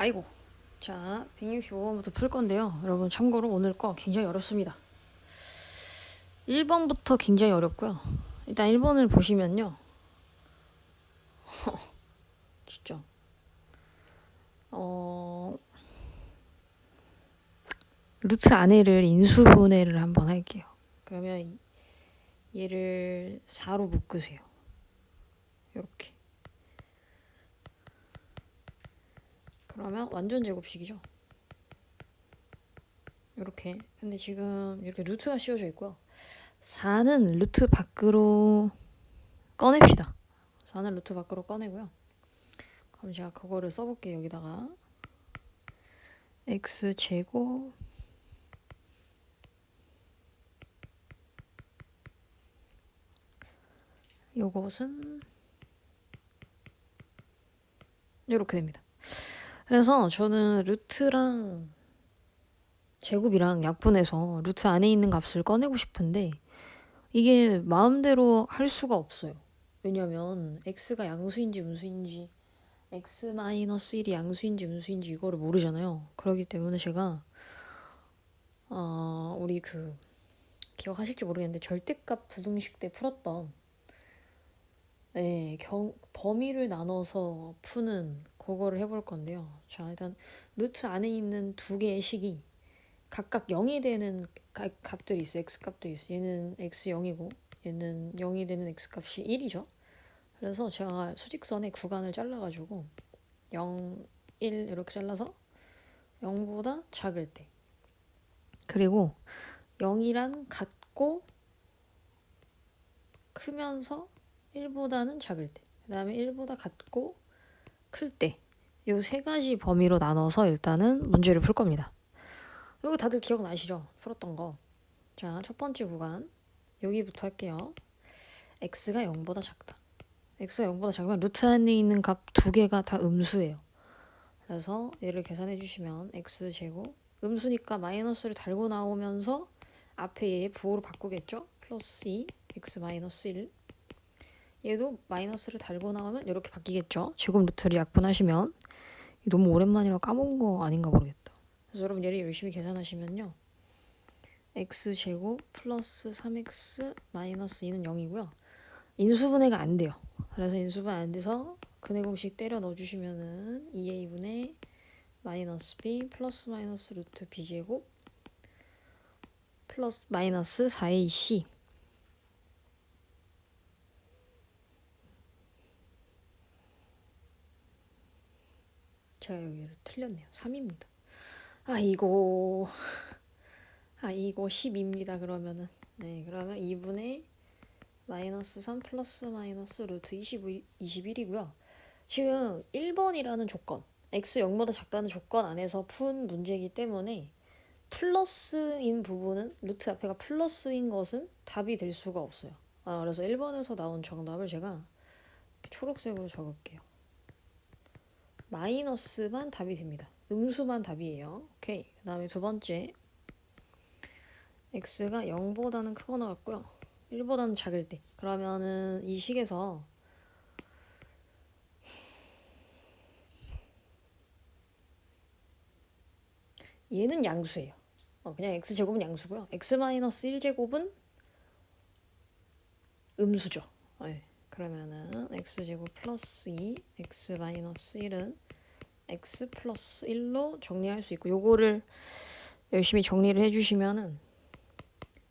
아이고. 자, 165번부터 풀 건데요. 여러분 참고로 오늘 거 굉장히 어렵습니다. 1번부터 굉장히 어렵고요. 일단 1번을 보시면요. 진짜. 어, 루트 안에를 인수분해를 한번 할게요. 그러면 얘를 4로 묶으세요. 이렇게. 그러면 완전 제곱식이죠. 이렇게. 근데 지금 이렇게 루트가 씌워져 있고요. 4는 루트 밖으로 꺼냅시다. 4는 루트 밖으로 꺼내고요. 그럼 제가 그거를 써볼게요. 여기다가 x 제곱 요것은 이렇게 됩니다. 그래서 저는 루트랑 제곱이랑 약분해서 루트 안에 있는 값을 꺼내고 싶은데 이게 마음대로 할 수가 없어요. 왜냐면 x가 양수인지 음수인지 x 마이너스 1이 양수인지 음수인지 이거를 모르잖아요. 그렇기 때문에 제가 어, 우리 그 기억하실지 모르겠는데 절대값 부등식 때 풀었던 네, 경, 범위를 나눠서 푸는 그거를 해볼 건데요. 자, 일단 루트 안에 있는 두 개의 식이 각각 0이 되는 가- 값들이 있어. x 값도 있어. 얘는 x 0이고 얘는 0이 되는 x 값이 1이죠. 그래서 제가 수직선의 구간을 잘라가지고 0, 1 이렇게 잘라서 0보다 작을 때 그리고 0이랑 같고 크면서 1보다는 작을 때, 그 다음에 1보다 같고 클 때, 요 세 가지 범위로 나눠서 일단은 문제를 풀 겁니다. 이거 다들 기억나시죠? 풀었던 거. 자, 첫 번째 구간. 여기부터 할게요. x가 0보다 작다. x가 0보다 작으면 루트 안에 있는 값 두 개가 다 음수예요. 그래서 얘를 계산해 주시면 x 제곱 음수니까 마이너스를 달고 나오면서 앞에 얘 부호로 바꾸겠죠? 플러스 2 x 마이너스 1 얘도 마이너스를 달고 나오면 이렇게 바뀌겠죠. 제곱 루트를 약분하시면 너무 오랜만이라 까먹은 거 아닌가 모르겠다. 그래서 여러분 얘를 열심히 계산하시면요. x 제곱 플러스 3x 마이너스 2는 0이고요. 인수분해가 안 돼요. 그래서 인수분해 안 돼서 근해 공식 때려 넣어주시면은 2a분의 마이너스 b 플러스 마이너스 루트 b 제곱 플러스 마이너스 4ac 제가 여기를 틀렸네요. 3입니다. 아 이거 아 이거 10입니다. 그러면은 네 그러면 2분의 마이너스 3 플러스 마이너스 루트 25, 21이고요. 지금 1번이라는 조건 x 0보다 작다는 조건 안에서 푼 문제이기 때문에 플러스인 부분은 루트 앞에가 플러스인 것은 답이 될 수가 없어요. 아 그래서 1번에서 나온 정답을 제가 초록색으로 적을게요. 마이너스만 답이 됩니다. 음수만 답이에요. 오케이. 그 다음에 두 번째. x가 0보다는 크거나 같고요. 1보다는 작을 때. 그러면은 이 식에서 얘는 양수예요. 어, 그냥 x제곱은 양수고요. x-1제곱은 음수죠. 네. 그러면은 x제곱 플러스 2, x 마이너스 1은 x 플러스 1로 정리할 수 있고 요거를 열심히 정리를 해주시면은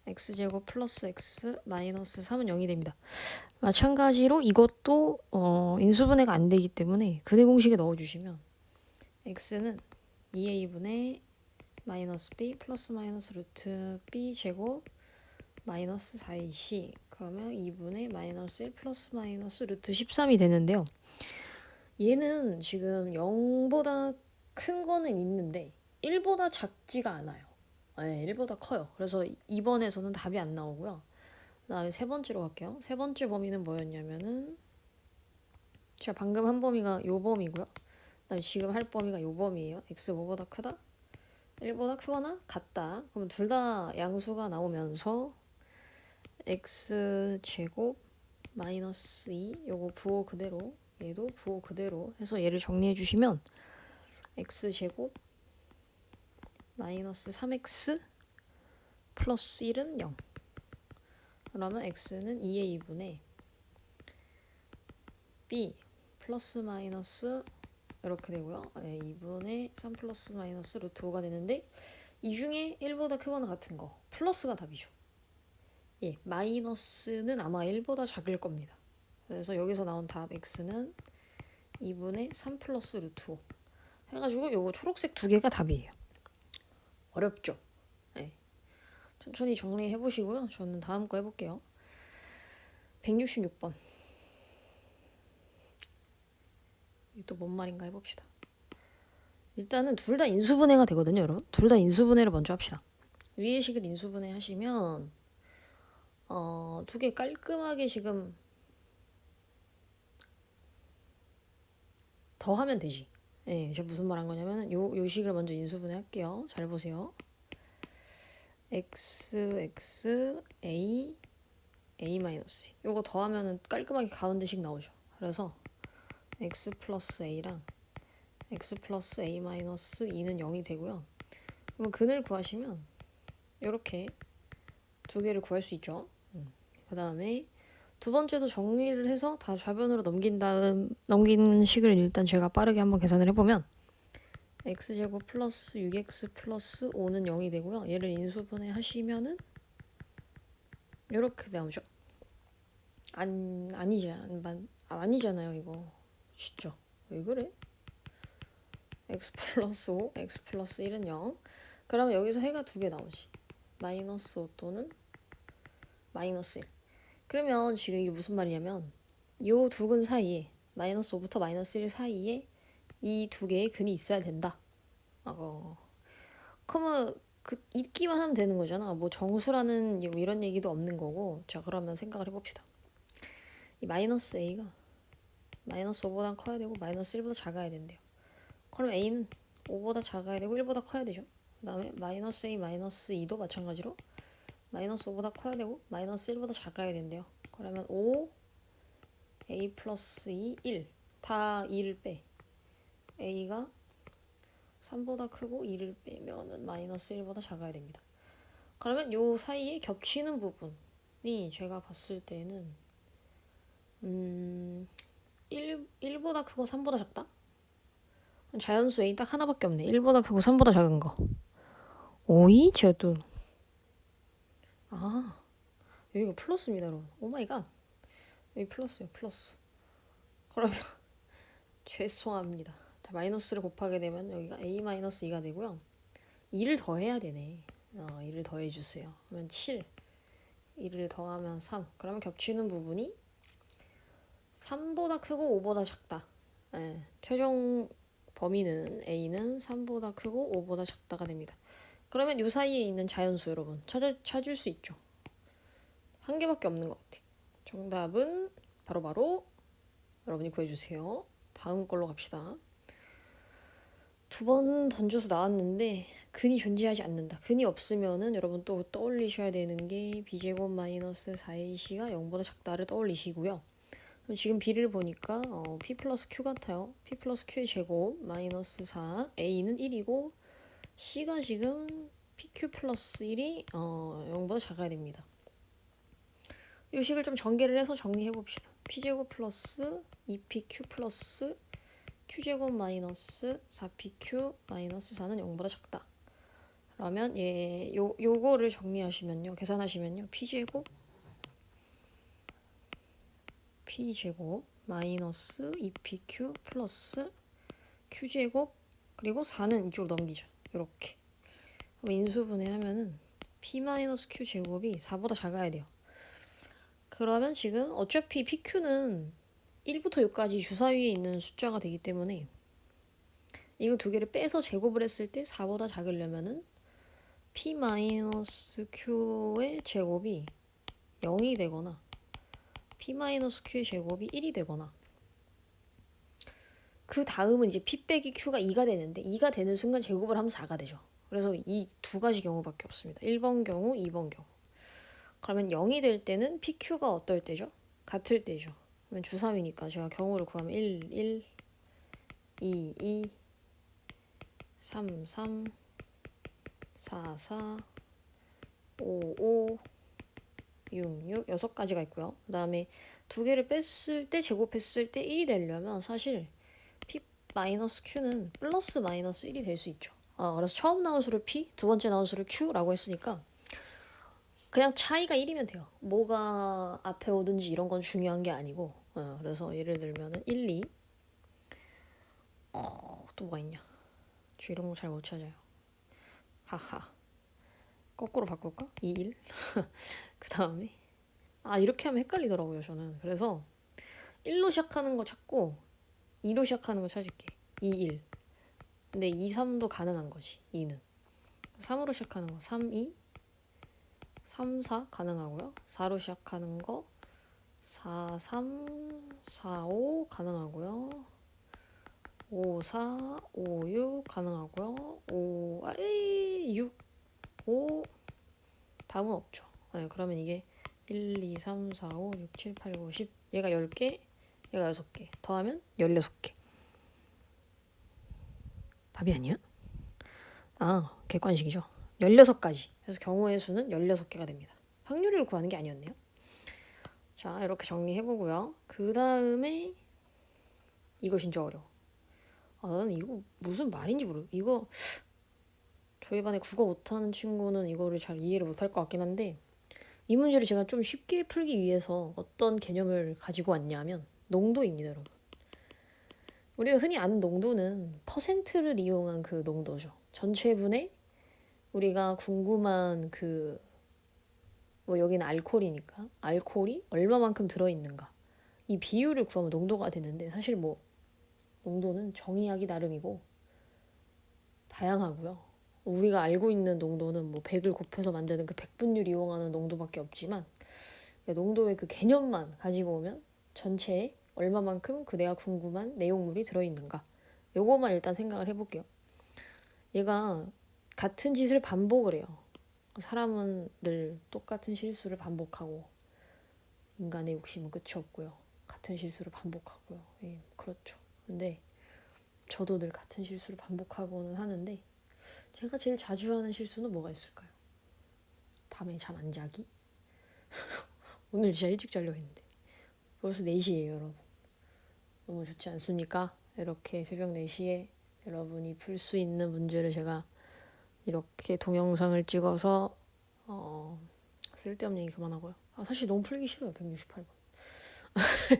x제곱 플러스 x 마이너스 3은 0이 됩니다. 마찬가지로 이것도 어, 인수분해가 안 되기 때문에 근해 공식에 넣어주시면 x는 2a분의 마이너스 b 플러스 마이너스 루트 b 제곱 마이너스 4ac 그러면 2분의 마이너스 1 플러스 마이너스 루트 13이 되는데요. 얘는 지금 0보다 큰 거는 있는데 1보다 작지가 않아요. 네, 1보다 커요. 그래서 2번에서는 답이 안 나오고요. 그다음에 세 번째로 갈게요. 세 번째 범위는 뭐였냐면은 제가 방금 한 범위가 요 범위고요. 그다음에 지금 할 범위가 요 범위예요. x 5보다 크다. 1보다 크거나 같다. 그럼 둘 다 양수가 나오면서 x 제곱 마이너스 2 요거 부호 그대로 얘도 부호 그대로 해서 얘를 정리해 주시면 x제곱 마이너스 3x 플러스 1은 0 그러면 x는 2의 2분의 b 플러스 마이너스 이렇게 되고요. 네, 2분의 3 플러스 마이너스 루트 5가 되는데 이 중에 1보다 크거나 같은 거 플러스가 답이죠. 예, 마이너스는 아마 1보다 작을 겁니다. 그래서 여기서 나온 답 x는 2분의 3 플러스 루트 5 해가지고 요거 초록색 두 개가 답이에요. 어렵죠? 네. 천천히 정리해 보시고요. 저는 다음 거 해볼게요. 166번. 또 뭔 말인가 해봅시다. 일단은 둘 다 인수분해가 되거든요, 여러분. 둘 다 인수분해를 먼저 합시다. 위의 식을 인수분해 하시면 어, 두 개 깔끔하게 지금 더 하면 되지. 예, 네, 제가 무슨 말 한 거냐면 요, 요 식을 먼저 인수분해 할게요. 잘 보세요. x, x, a, a 마이너스. 요거 더하면은 깔끔하게 가운데식 나오죠. 그래서 x 플러스 a랑 x 플러스 a 마이너스 2는 0이 되고요. 그러면 근을 구하시면 이렇게 두 개를 구할 수 있죠. 음. 그 다음에 두 번째도 정리를 해서 다 좌변으로 넘긴 다음 넘긴 식을 일단 제가 빠르게 한번 계산을 해보면 x제곱 플러스 6x 플러스 5는 0이 되고요. 얘를 인수분해 하시면은 이렇게 나오죠. 안 아니지 안, 아니잖아요 이거 쉽죠. 왜 그래? x 플러스 5, x 플러스 1은 0. 그러면 여기서 해가 두 개 나오지. 마이너스 5 또는 마이너스 1. 그러면 지금 이게 무슨 말이냐면 요 두 근 사이에 마이너스 5부터 마이너스 1 사이에 이 두 개의 근이 있어야 된다. 어. 그러면 그 있기만 하면 되는 거잖아. 뭐 정수라는 뭐 이런 얘기도 없는 거고. 자 그러면 생각을 해봅시다. 이 마이너스 a가 마이너스 5보다 커야 되고 마이너스 1보다 작아야 된대요. 그럼 a는 5보다 작아야 되고 1보다 커야 되죠. 그 다음에 마이너스 a 마이너스 2도 마찬가지로 마이너스 5보다 커야 되고 마이너스 1보다 작아야 된대요. 그러면 5 a 플러스 2 1. 다 2를 빼. a가 3보다 크고 2를 빼면은 마이너스 1보다 작아야 됩니다. 그러면 요 사이에 겹치는 부분이 제가 봤을 때는 음 1, 1보다 크고 3보다 작다? 자연수 A 딱 하나밖에 없네. 1보다 크고 3보다 작은 거. 오이? 제가 또 아, 여기가 플러스입니다, 여러분. 오 마이 갓. 여기 플러스요, 플러스. 그러면 죄송합니다. 자, 마이너스를 곱하게 되면 여기가 a 마이너스 2가 되고요. 2를 더해야 되네. 어, 2를 더해 주세요. 그러면 7. 2를 더하면 3. 그러면 겹치는 부분이 3보다 크고 5보다 작다. 네, 최종 범위는 a는 3보다 크고 5보다 작다가 됩니다. 그러면 이 사이에 있는 자연수 여러분 찾아, 찾을 수 있죠. 한 개밖에 없는 것 같아. 정답은 바로바로 바로 여러분이 구해주세요. 다음 걸로 갑시다. 두 번 던져서 나왔는데 근이 존재하지 않는다. 근이 없으면은 여러분 또 떠올리셔야 되는 게 b제곱 마이너스 4ac가 0보다 작다를 떠올리시고요. 그럼 지금 b를 보니까 어, p 플러스 q 같아요. p 플러스 q의 제곱 마이너스 4 a는 1이고 C가 지금 PQ 플러스 1이 어, 0보다 작아야 됩니다. 이 식을 좀 전개를 해서 정리해 봅시다. P제곱 플러스 2PQ 플러스 Q제곱 마이너스 4PQ 마이너스 4는 0보다 작다. 그러면 예, 요, 요거를 정리하시면요. 계산하시면요. P제곱 P제곱 마이너스 2PQ 플러스 Q제곱 그리고 4는 이쪽으로 넘기죠. 이렇게. 인수분해 하면은 p-q 제곱이 4보다 작아야 돼요. 그러면 지금 어차피 pq는 1부터 6까지 주사 위에 있는 숫자가 되기 때문에 이거 두 개를 빼서 제곱을 했을 때 4보다 작으려면은 p-q의 제곱이 0이 되거나 p-q의 제곱이 1이 되거나 그 다음은 이제 p 빼기 q가 2가 되는데 2가 되는 순간 제곱을 하면 4가 되죠. 그래서 이 두 가지 경우밖에 없습니다. 1번 경우, 2번 경우. 그러면 0이 될 때는 PQ가 어떨 때죠? 같을 때죠. 그러면 주3이니까 제가 경우를 구하면 1, 1, 2, 2, 3, 3, 4, 4, 5, 5, 6, 6 여섯 가지가 있고요. 그 다음에 두 개를 뺐을 때 제곱했을 때 1이 되려면 사실 마이너스 q는 플러스 마이너스 1이 될 수 있죠. 아, 그래서 처음 나온 수를 p, 두 번째 나온 수를 q라고 했으니까 그냥 차이가 1이면 돼요. 뭐가 앞에 오든지 이런 건 중요한 게 아니고 어, 그래서 예를 들면은 1, 2 어, 또 뭐가 있냐? 저 이런 거 잘 못 찾아요. 하하. 거꾸로 바꿀까? 2, 1 그 다음에. 아 이렇게 하면 헷갈리더라고요 저는. 그래서 1로 시작하는 거 찾고 2로 시작하는 거 찾을게. 2, 1 근데 2, 3도 가능한 거지 2는. 3으로 시작하는 거. 3, 2 3, 4 가능하고요. 4로 시작하는 거. 4, 3, 4, 5 가능하고요. 5, 4, 5, 6 가능하고요. 5, 아, 6, 5 답은 없죠. 네, 그러면 이게 1, 2, 3, 4, 5, 6, 7, 8, 9, 10 얘가 10개 얘가 6개. 더하면 16개. 답이 아니야? 아 객관식이죠. 16가지. 그래서 경우의 수는 16개가 됩니다. 확률을 구하는 게 아니었네요. 자 이렇게 정리해보고요. 그 다음에 이거 진짜 어려워 아 나는 이거 무슨 말인지 모르. 이거 저희 반에 국어 못하는 친구는 이거를 잘 이해를 못할 것 같긴 한데 이 문제를 제가 좀 쉽게 풀기 위해서 어떤 개념을 가지고 왔냐면 농도입니다, 여러분. 우리가 흔히 아는 농도는 퍼센트를 이용한 그 농도죠. 전체분의 우리가 궁금한 그 뭐 여기는 알코올이니까 알코올이 얼마만큼 들어 있는가 이 비율을 구하면 농도가 되는데 사실 뭐 농도는 정의하기 나름이고 다양하고요. 우리가 알고 있는 농도는 뭐 100을 곱해서 만드는 그 백분율 이용하는 농도밖에 없지만 농도의 그 개념만 가지고 오면 전체에 얼마만큼 그 내가 궁금한 내용물이 들어있는가 요거만 일단 생각을 해볼게요. 얘가 같은 짓을 반복을 해요. 사람은 늘 똑같은 실수를 반복하고 인간의 욕심은 끝이 없고요. 같은 실수를 반복하고요. 예, 그렇죠. 근데 저도 늘 같은 실수를 반복하고는 하는데 제가 제일 자주 하는 실수는 뭐가 있을까요? 밤에 잠 안 자기? 오늘 진짜 일찍 자려고 했는데 벌써 4시예요 여러분. 너무 좋지 않습니까? 이렇게 새벽 4시에 여러분이 풀 수 있는 문제를 제가 이렇게 동영상을 찍어서 어, 쓸데없는 얘기 그만하고요. 아, 사실 너무 풀기 싫어요 168번.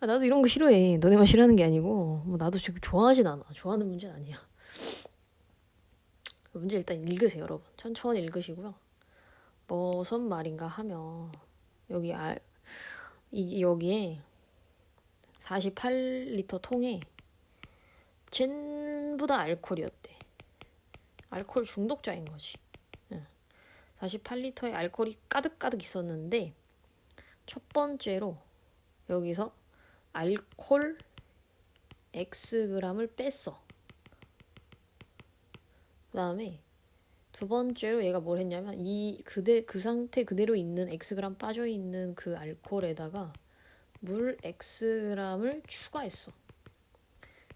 아, 나도 이런 거 싫어해. 너네만 싫어하는 게 아니고. 뭐 나도 지금 좋아하진 않아. 좋아하는 문제는 아니야. 문제 일단 읽으세요, 여러분. 천천히 읽으시고요. 무슨 말인가 하면 여기 알, 이 여기에 48리터 통에 전부 다 알코올이었대. 알코올 중독자인 거지. 48리터의 알코올이 가득가득 있었는데 첫 번째로 여기서 알코올 Xg을 뺐어. 그 다음에 두 번째로 얘가 뭘 했냐면 이 그대 그 상태 그대로 있는 xg 빠져 있는 그 알코올에다가 물 xg을 추가했어.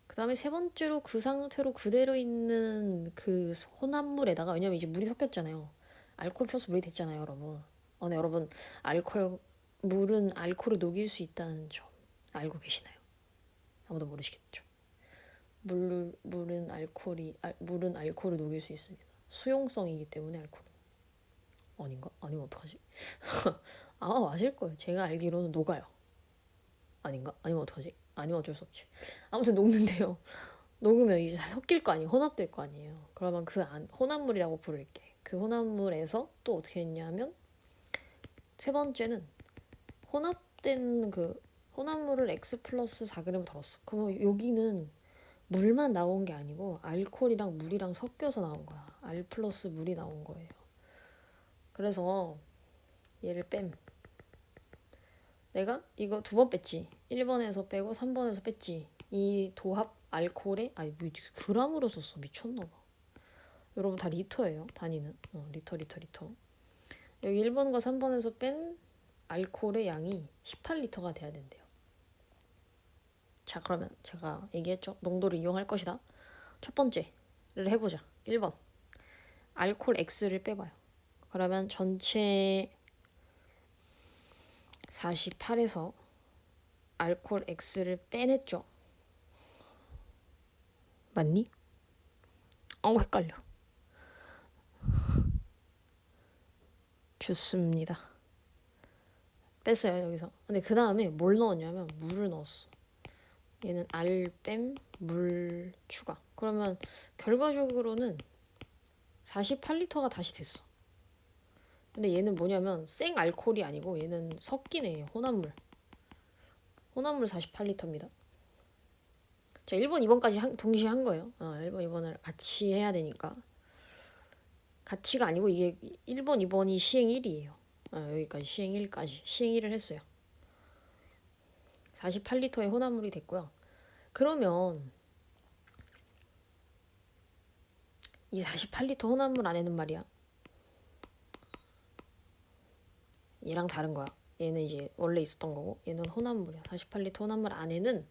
그다음에 세 번째로 그 상태로 그대로 있는 그 혼합물에다가 왜냐면 이제 물이 섞였잖아요. 알코올 플러스 물이 됐잖아요, 여러분. 어, 네, 여러분 알코올 물은 알코올을 녹일 수 있다는 점 알고 계시나요? 아무도 모르시겠죠. 물 물은 알코올이 알, 물은 알코올을 녹일 수 있습니다. 수용성이기 때문에 알코올. 아닌가? 아니면 어떡하지? 아마 마실 거예요. 제가 알기로는 녹아요. 아닌가? 아니면 어떡하지? 아니면 어쩔 수 없지. 아무튼 녹는데요. 녹으면 이제 섞일 거 아니에요. 혼합될 거 아니에요. 그러면 그 안, 혼합물이라고 부를게. 그 혼합물에서 또 어떻게 했냐면 세 번째는 혼합된 그 혼합물을 X 플러스 4g을 덜었어. 그럼 여기는 물만 나온 게 아니고 알코올이랑 물이랑 섞여서 나온 거야. 알 플러스 물이 나온 거예요. 그래서 얘를 뺨. 내가 이거 두 번 뺐지. 1번에서 빼고 3번에서 뺐지. 이 도합 알코올에 아니 뭐 그람으로 썼어. 미쳤나 봐. 여러분 다 리터예요. 단위는. 어, 리터 리터 리터. 여기 1번과 3번에서 뺀 알코올의 양이 18리터가 돼야 된대요. 자 그러면 제가 얘기했죠 농도를 이용할 것이다 첫 번째 해보자. 1번. 알콜 X를 빼봐요. 그러면 전체 48에서 알콜 X를 빼냈죠. 맞니? 어우 헷갈려. 좋습니다. 뺐어요 여기서. 근데 그 다음에 뭘 넣었냐면 물을 넣었어. 얘는 알 뺨, 물 추가. 그러면 결과적으로는 48리터가 다시 됐어. 근데 얘는 뭐냐면 생 알코올이 아니고 얘는 애예요. 혼합물. 혼합물 48리터입니다. 자, 1번, 2번까지 한, 동시에 한 거예요. 어, 1번, 2번을 같이 해야 되니까. 같이가 아니고 이게 1번, 2번이 시행 1이에요. 어, 여기까지 시행 1까지. 시행 1을 했어요. 48리터의 혼합물이 됐고요. 그러면 이 48리터 혼합물 안에는 말이야. 얘랑 다른 거야. 얘는 이제 원래 있었던 거고 얘는 혼합물이야. 48리터 혼합물 안에는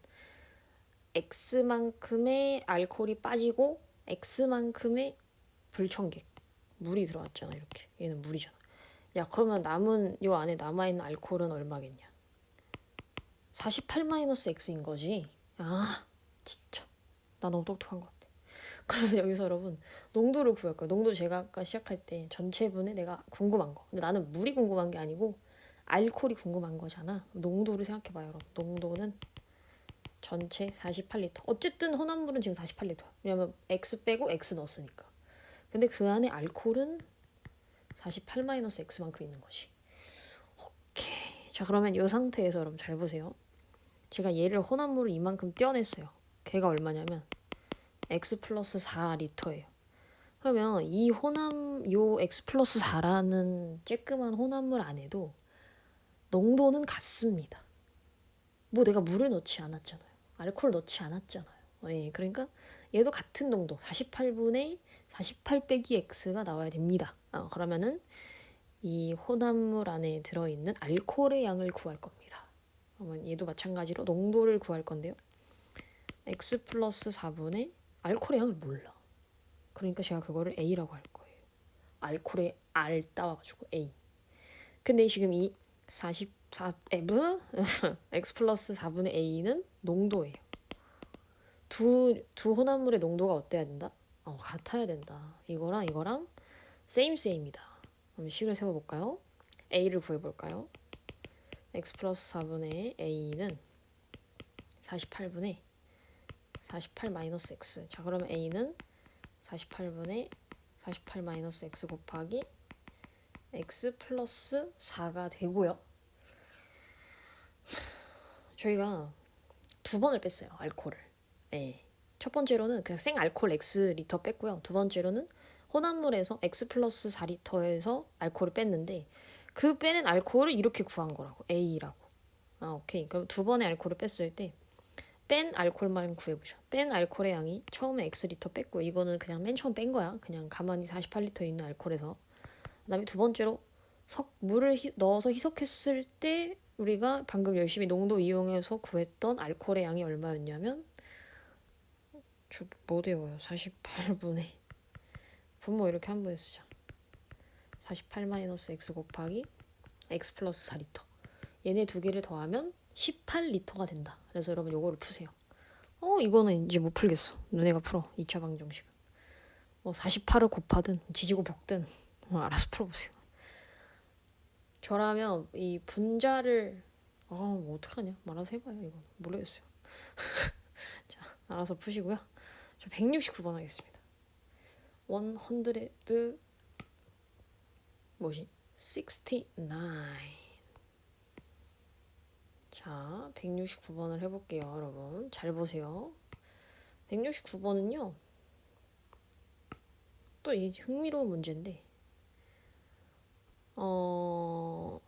X만큼의 알코올이 빠지고 X만큼의 불청객. 물이 들어왔잖아 이렇게. 얘는 물이잖아. 야 그러면 남은 요 안에 남아있는 알코올은 얼마겠냐? 48-X인 거지. 아 진짜. 나 너무 똑똑한 것 같아 그러면 여기서 여러분 농도를 구할 거예요 농도 제가 아까 시작할 때 전체분에 내가 궁금한 거 근데 나는 물이 궁금한 게 아니고 알코올이 궁금한 거잖아 농도를 생각해봐요 여러분 농도는 전체 48리터. 어쨌든 혼합물은 지금 48리터. 왜냐면 X 빼고 X 넣었으니까. 근데 그 안에 알코올은 48-X만큼 있는 거지. 오케이. 자, 그러면 이 상태에서 여러분 잘 보세요. 제가 얘를 혼합물을 이만큼 떼어냈어요. 걔가 얼마냐면 X 플러스 4 리터예요. 그러면 이 혼합, 요 X 플러스 4라는 쬐끄만 혼합물 안에도 농도는 같습니다. 뭐 내가 물을 넣지 않았잖아요. 알코올 넣지 않았잖아요. 예, 그러니까 얘도 같은 농도 48분의 48 빼기 x가 나와야 됩니다. 어, 그러면은 이 혼합물 안에 들어있는 알코올의 양을 구할 겁니다. 그러면 얘도 마찬가지로 농도를 구할 건데요. x 플러스 4분의 알코올의 양을 몰라. 그러니까 제가 그거를 a라고 할 거예요. 알코올의 r 따와가지고 a. 근데 지금 이 44, F, X 플러스 4분의 A는 농도예요. 두, 두 혼합물의 농도가 어때야 된다? 어, 같아야 된다. 이거랑 이거랑 same same이다. 그럼 식을 세워볼까요? A를 구해볼까요? X 플러스 4분의 A는 48분의 48 마이너스 X. 자, 그러면 A는 48분의 48 마이너스 X 곱하기 x 플러스 4가 되고요. 저희가 두 번을 뺐어요. 알코올을. 네. 첫 번째로는 그냥 생 알코올 x 리터 뺐고요. 두 번째로는 혼합물에서 x 플러스 4리터에서 알코올을 뺐는데 그 빼낸 알코올을 이렇게 구한 거라고. A라고. 아, 오케이. 그럼 두 번의 알코올을 뺐을 때 뺀 알코올만 구해보자. 뺀 알코올의 양이 처음에 x 리터 뺐고 이거는 그냥 맨 처음 뺀 거야. 그냥 가만히 48리터 있는 알코올에서 그다음에 두 번째로 석 물을 희, 넣어서 희석했을 때 우리가 방금 열심히 농도 이용해서 구했던 알코올의 양이 얼마였냐면 저못 외워요. 48분의 분모 이렇게 한 번에 쓰자. 48 마이너스 x 곱하기 x 플러스 4리터. 얘네 두 개를 더하면 18리터가 된다. 그래서 여러분 요거를 푸세요. 어 이거는 이제 못 풀겠어. 너네가 풀어. 2차 방정식은. 뭐 48을 곱하든 지지고 볶든 어, 알아서 풀어보세요. 저라면 이 분자를 아, 뭐 어떡하냐? 말아서 해봐요. 이거 모르겠어요. 자, 알아서 푸시고요. 저 169번 하겠습니다. 100 뭐지? 69. 자, 169번을 해볼게요, 여러분. 잘 보세요. 169번은요. 또이 흥미로운 문제인데 어,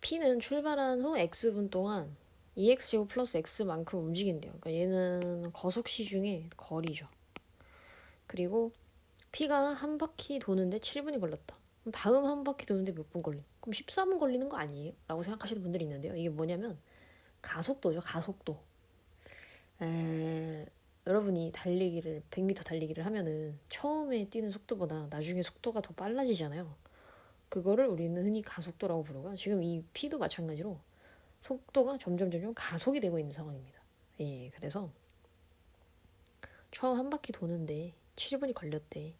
P는 출발한 후 X분 동안 2X제곱 플러스 X만큼 움직인대요. 그러니까 얘는 거속시 중에 거리죠. 그리고 P가 한 바퀴 도는데 7분이 걸렸다. 그럼 다음 한 바퀴 도는데 몇 분 걸린? 그럼 14분 걸리는 거 아니에요? 라고 생각하시는 분들이 있는데요. 이게 뭐냐면 가속도죠. 가속도. 에, 여러분이 달리기를 100m 달리기를 하면은 처음에 뛰는 속도보다 나중에 속도가 더 빨라지잖아요. 그거를 우리는 흔히 가속도라고 부르고요. 지금 이 P도 마찬가지로 속도가 점점 점점 가속이 되고 있는 상황입니다. 예, 그래서 처음 한 바퀴 도는데 7분이 걸렸대.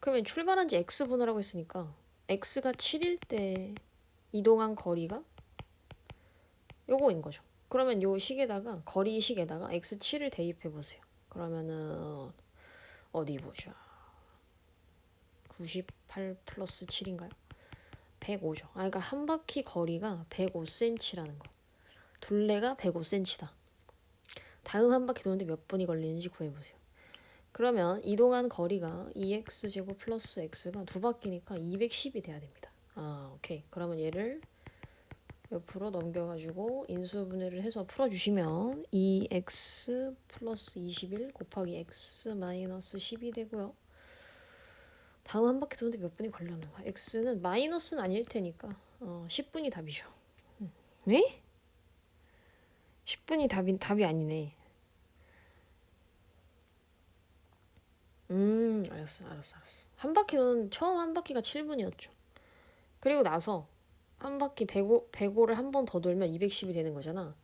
그러면 출발한 지 x분을 하고 있으니까 x가 7일 때 이동한 거리가 요거인 거죠. 그러면 요 식에다가 거리 식에다가 x7을 대입해 보세요. 그러면은 어디 보자. 98 플러스 7인가요? 105죠. 아, 그러니까 한 바퀴 거리가 105cm라는 거. 둘레가 105cm다. 다음 한 바퀴 도는데 몇 분이 걸리는지 구해 보세요. 그러면 이동한 거리가 2x 제곱 플러스 x가 두 바퀴니까 210이 돼야 됩니다. 아, 오케이. 그러면 얘를 옆으로 넘겨가지고 인수분해를 해서 풀어주시면 2x 플러스 21 곱하기 x 마이너스 10이 되고요. 다음 한 바퀴 도는데 몇 분이 걸렸는가? x는 마이너스는 아닐 테니까 어, 10분이 답이죠. 음. 네? 10분이 답이 답이 아니네. 음, 알았어, 알았어, 알았어. 한 바퀴는 처음 한 바퀴가 7분이었죠. 그리고 나서 한 바퀴 105, 105를 한 번 더 돌면 210이 되는 거잖아.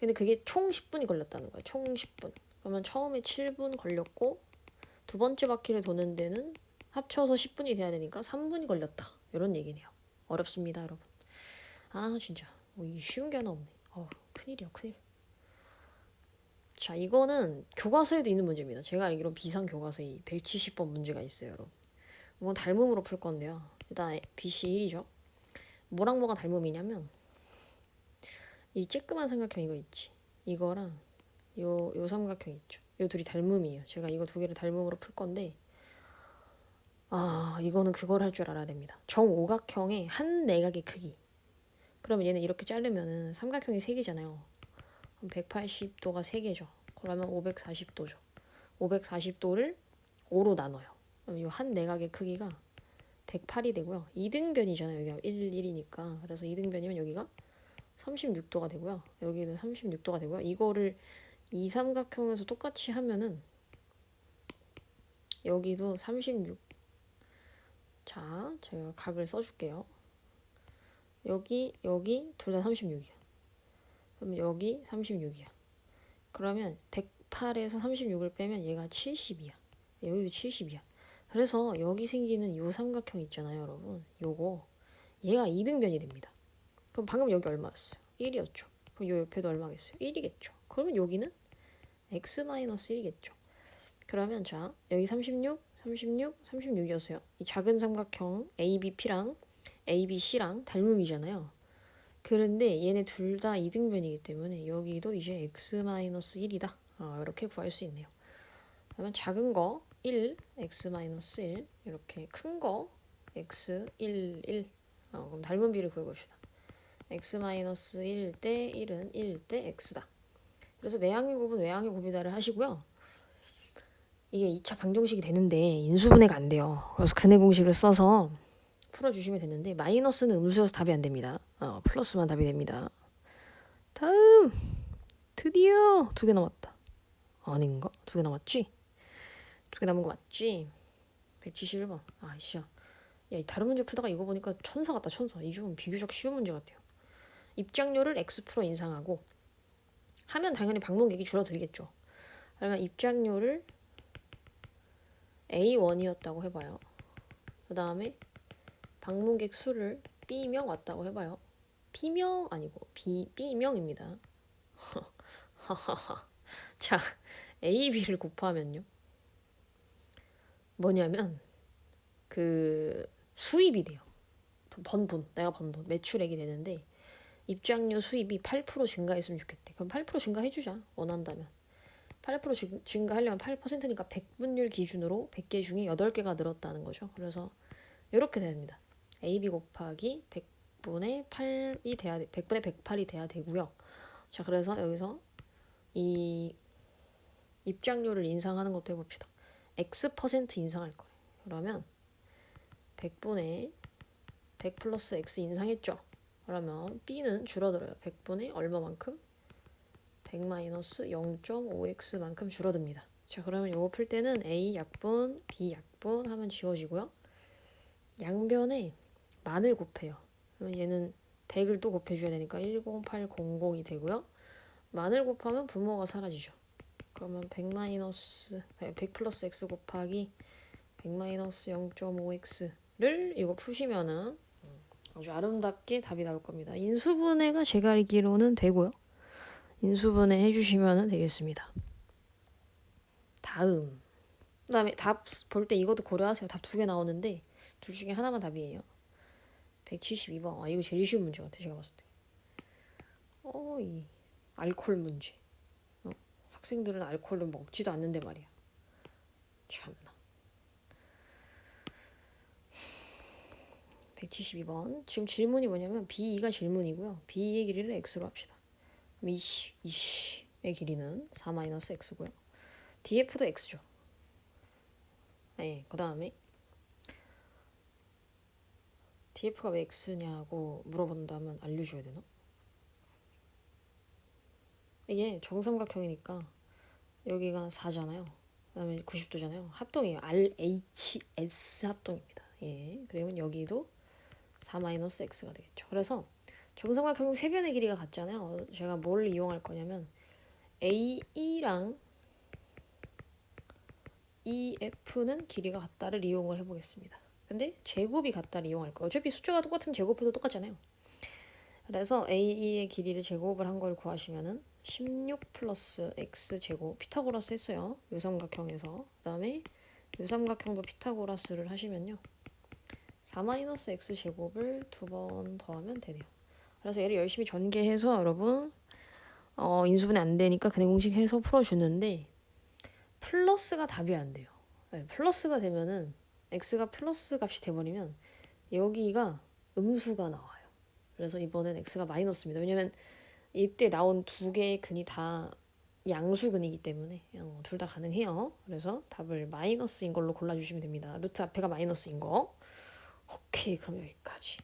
근데 그게 총 10분이 걸렸다는 거야. 총 10분. 그러면 처음에 7분 걸렸고 두 번째 바퀴를 도는 데는 합쳐서 10분이 돼야 되니까 3분이 걸렸다. 이런 얘기네요. 어렵습니다, 여러분. 아, 진짜. 뭐 이게 쉬운 게 하나 없네. 어, 큰일이야, 큰일. 자, 이거는 교과서에도 있는 문제입니다. 제가 알기로 비상 교과서에 170번 문제가 있어요, 여러분. 이건 닮음으로 풀 건데요. 일단 BC 1이죠. 뭐랑 뭐가 닮음이냐면 이 쬐끄만 삼각형 이거 있지. 이거랑 요, 요 삼각형 있죠. 요 둘이 닮음이에요. 제가 이거 두 개를 닮음으로 풀 건데 아, 이거는 그걸 할 줄 알아야 됩니다. 정오각형의 한 내각의 크기. 그러면 얘는 이렇게 자르면은 삼각형이 세 개잖아요. 180도가 3개죠. 그러면 540도죠. 540도를 5로 나눠요. 그럼 이한 내각의 크기가 108이 되고요. 2등변이잖아요. 여기가 1, 1이니까. 그래서 2등변이면 여기가 36도가 되고요. 여기는 36도가 되고요. 이거를 이 삼각형에서 똑같이 하면은 여기도 36 자, 제가 각을 써줄게요. 여기, 여기 둘 다 36이야. 그럼 여기 36이야. 그러면 108에서 36을 빼면 얘가 70이야. 여기도 70이야. 그래서 여기 생기는 요 삼각형 있잖아요, 여러분. 요거 얘가 2등변이 됩니다. 그럼 방금 여기 얼마였어요? 1이었죠. 그럼 요 옆에도 얼마겠어요? 1이겠죠. 그러면 여기는 x-1이겠죠. 그러면 자, 여기 36, 36, 36이었어요. 이 작은 삼각형 ABP랑 ABC랑 닮음이잖아요. 그런데 얘네 둘 다 이등변이기 때문에 여기도 이제 x-1이다. 어, 이렇게 구할 수 있네요. 그러면 작은 거 1, x-1 이렇게 큰 거 x 1, 1 어, 그럼 닮은 비를 구해봅시다. x-1 대 1은 1 대 x다. 그래서 내항의 곱은 외항의 곱이다를 하시고요. 이게 2차 방정식이 되는데 인수분해가 안 돼요. 그래서 근해 공식을 써서 풀어주시면 되는데 마이너스는 음수여서 답이 안 됩니다. 어, 플러스만 답이 됩니다. 다음 드디어 두 개 남았다. 아닌가? 두 개 남았지? 두 개 남은 거 맞지? 171번. 아이씨야. 야, 이 다른 문제 풀다가 이거 보니까 천사 같다, 천사. 이 좀 비교적 쉬운 문제 같아요. 입장료를 X 프로 인상하고 하면 당연히 방문객이 줄어들겠죠. 그러면 입장료를 A1이었다고 해봐요. 그 다음에 방문객 수를 B명 왔다고 해봐요. B명 아니고 B, B명입니다. 자, A, B를 곱하면요. 뭐냐면 그 수입이 돼요. 번 돈, 내가 번 돈, 매출액이 되는데 입장료 수입이 8% 증가했으면 좋겠대. 그럼 8% 증가해주자. 원한다면. 8% 증, 증가하려면 8%니까 100분율 기준으로 100개 중에 8개가 늘었다는 거죠. 그래서 이렇게 됩니다. AB 곱하기 100분의 8이 돼야 돼. 100분의 108이 돼야 되고요. 자, 그래서 여기서 이 입장료를 인상하는 것도 해 봅시다. X% 인상할 거예요. 그러면 100분의 100 플러스 x 인상했죠. 그러면 b는 줄어들어요. 100분의 얼마만큼? 100 마이너스 0.5x만큼 줄어듭니다. 자 그러면 이거 풀 때는 a 약분, b 약분 하면 지워지고요. 양변에 만을 곱해요. 그러면 얘는 100을 또 곱해줘야 되니까 10800이 되고요. 만을 곱하면 분모가 사라지죠. 그러면 100 마이너스 100 플러스 x 곱하기 100 마이너스 0.5x를 이거 푸시면은 아주 아름답게 답이 나올 겁니다. 인수분해가 제가 알기로는 되고요. 인수분해 해주시면 되겠습니다. 다음 그 다음에 답 볼 때 이것도 고려하세요. 답 두 개 나오는데 둘 중에 하나만 답이에요. 172번. 아 이거 제일 쉬운 문제 같아 제가 봤을 때. 어 이 알콜 문제. 어? 학생들은 알코올을 먹지도 않는데 말이야. 참나. 172번. 지금 질문이 뭐냐면 B2가 질문이고요. B2의 길이를 x로 합시다. 그럼 20, 20의 길이는 4-x고요. DF도 x죠. 네, 그 다음에 DF가 왜 x냐고 물어본다면 알려줘야 되나? 이게 정삼각형이니까 여기가 4잖아요. 그다음에 90도잖아요. 합동이에요. RHS 합동입니다. 예. 그러면 여기도 4-x가 되겠죠. 그래서 정삼각형 세 변의 길이가 같잖아요. 제가 뭘 이용할 거냐면 AE랑 EF는 길이가 같다를 이용을 해보겠습니다. 근데 제곱이 같다를 이용할 거예요. 어차피 숫자가 똑같으면 제곱해도 똑같잖아요. 그래서 AE의 길이를 제곱을 한 걸 구하시면은 16 플러스 x 제곱 피타고라스 했어요. 요삼각형에서 그 다음에 요삼각형도 피타고라스를 하시면요. 4 마이너스 x 제곱을 두 번 더하면 되네요. 그래서 얘를 열심히 전개해서 여러분 어, 인수분해 안 되니까 근해 공식 해서 풀어주는데 플러스가 답이 안 돼요. 네, 플러스가 되면은 x가 플러스 값이 돼버리면 여기가 음수가 나와요. 그래서 이번엔 x가 마이너스입니다. 왜냐면 이때 나온 두 개의 근이 다 양수근이기 때문에 어, 둘다 가능해요. 그래서 답을 마이너스인 걸로 골라주시면 됩니다. 루트 앞에가 마이너스인 거. 오케이 그럼 여기까지.